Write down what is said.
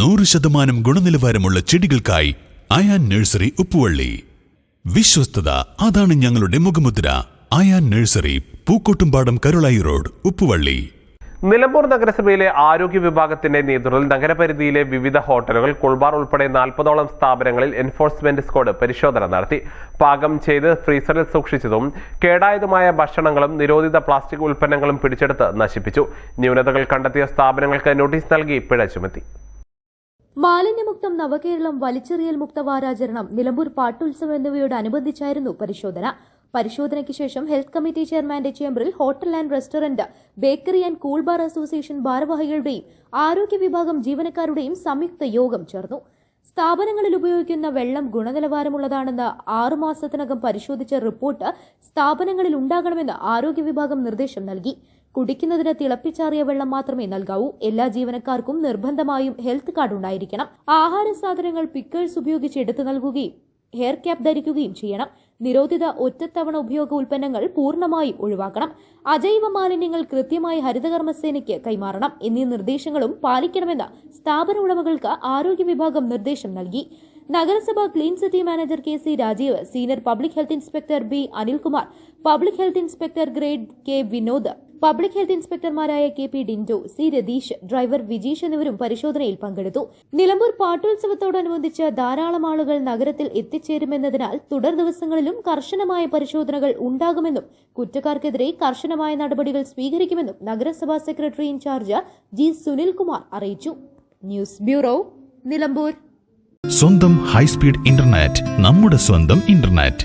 നൂറ് ശതമാനം ഗുണനിലവാരമുള്ള ചെടികൾക്കായി അയാൻ നഴ്സറി ഉപ്പുവള്ളി. വിശ്വസ്തത അതാണ് ഞങ്ങളുടെ മുഖമുദ്ര. Ayan nursery Pookkottumpadam Karulai road Uppuvalli. Nilambur നഗരസഭയിലെ ആരോഗ്യ വിഭാഗത്തിന്റെ നേതൃത്വത്തിൽ നഗരപരിധിയിലെ വിവിധ ഹോട്ടലുകൾ കുൾബാർ ഉൾപ്പെടെ നാൽപ്പതോളം സ്ഥാപനങ്ങളിൽ എൻഫോഴ്സ്മെന്റ് സ്ക്വാഡ് പരിശോധന നടത്തി. പാകം ചെയ്ത് ഫ്രീസറിൽ സൂക്ഷിച്ചതും കേടായതുമായ ഭക്ഷണങ്ങളും നിരോധിത പ്ലാസ്റ്റിക് ഉൽപ്പന്നങ്ങളും പിടിച്ചെടുത്ത് നശിപ്പിച്ചു. ന്യൂനതകൾ കണ്ടെത്തിയ സ്ഥാപനങ്ങൾക്ക് നോട്ടീസ് നൽകി പിഴ ചുമത്തി. മാലിന്യമുക്തം നവകേരളം വലിച്ചെറിയൽ മുക്ത വാരാചരണം നിലമ്പൂർ പാട്ടുത്സവം എന്നിവയോടനുബന്ധിച്ചായിരുന്നു പരിശോധന. പരിശോധനയ്ക്ക് ശേഷം ഹെൽത്ത് കമ്മിറ്റി ചെയർമാന്റെ ചേംബറിൽ hotel and restaurant bakery and cool bar association ഭാരവാഹികളുടെയും ആരോഗ്യ വിഭാഗം ജീവനക്കാരുടെയും സംയുക്ത യോഗം ചേർന്നു. സ്ഥാപനങ്ങളിൽ ഉപയോഗിക്കുന്ന വെള്ളം ഗുണനിലവാരമുള്ളതാണെന്ന് ആറുമാസത്തിനകം പരിശോധിച്ച റിപ്പോർട്ട് സ്ഥാപനങ്ങളിൽ ഉണ്ടാകണമെന്ന് ആരോഗ്യ വിഭാഗം നിർദ്ദേശം നൽകി. കുടിക്കുന്നതിന് തിളപ്പിച്ചാറിയ വെള്ളം മാത്രമേ നൽകാവൂ. എല്ലാ ജീവനക്കാർക്കും നിർബന്ധമായും ഹെൽത്ത് കാർഡ് ഉണ്ടായിരിക്കണം. ആഹാര സാധനങ്ങൾ പിക്കേഴ്സ് ഉപയോഗിച്ച് എടുത്തു നൽകുകയും ഹെയർ ക്യാപ്പ് ധരിക്കുകയും ചെയ്യണം. നിരോധിത ഒറ്റത്തവണ ഉപയോഗ ഉൽപ്പന്നങ്ങൾ പൂർണമായും ഒഴിവാക്കണം. അജൈവ മാലിന്യങ്ങൾ കൃത്യമായി ഹരിതകർമ്മസേനയ്ക്ക് കൈമാറണം. എന്നീ നിർദ്ദേശങ്ങളും പാലിക്കണമെന്ന് സ്ഥാപന ഉടമകൾക്ക് ആരോഗ്യ വിഭാഗം നിർദ്ദേശം നൽകി. നഗരസഭ clean city manager K C Rajeev senior public health inspector B Anilkumar public health inspector grade K Vinod public health ഇൻസ്പെക്ടർമാരായ K P Dindo C Rathish driver Vijeesh എന്നിവരും പരിശോധനയിൽ പങ്കെടുത്തു. നിലമ്പൂർ പാട്ടോത്സവത്തോടനുബന്ധിച്ച് ധാരാളം ആളുകൾ നഗരത്തിൽ എത്തിച്ചേരുമെന്നതിനാൽ തുടർ ദിവസങ്ങളിലും കർശനമായ പരിശോധനകൾ ഉണ്ടാകുമെന്നും കുറ്റക്കാർക്കെതിരെ കർശനമായ നടപടികൾ സ്വീകരിക്കുമെന്നും നഗരസഭാ സെക്രട്ടറി ഇൻചാർജ് ജി സുനിൽകുമാർ അറിയിച്ചു. News bureau Nilambur. സ്വന്തം ഹൈസ്പീഡ് ഇന്റർനെറ്റ് നമ്മുടെ സ്വന്തം ഇന്റർനെറ്റ്.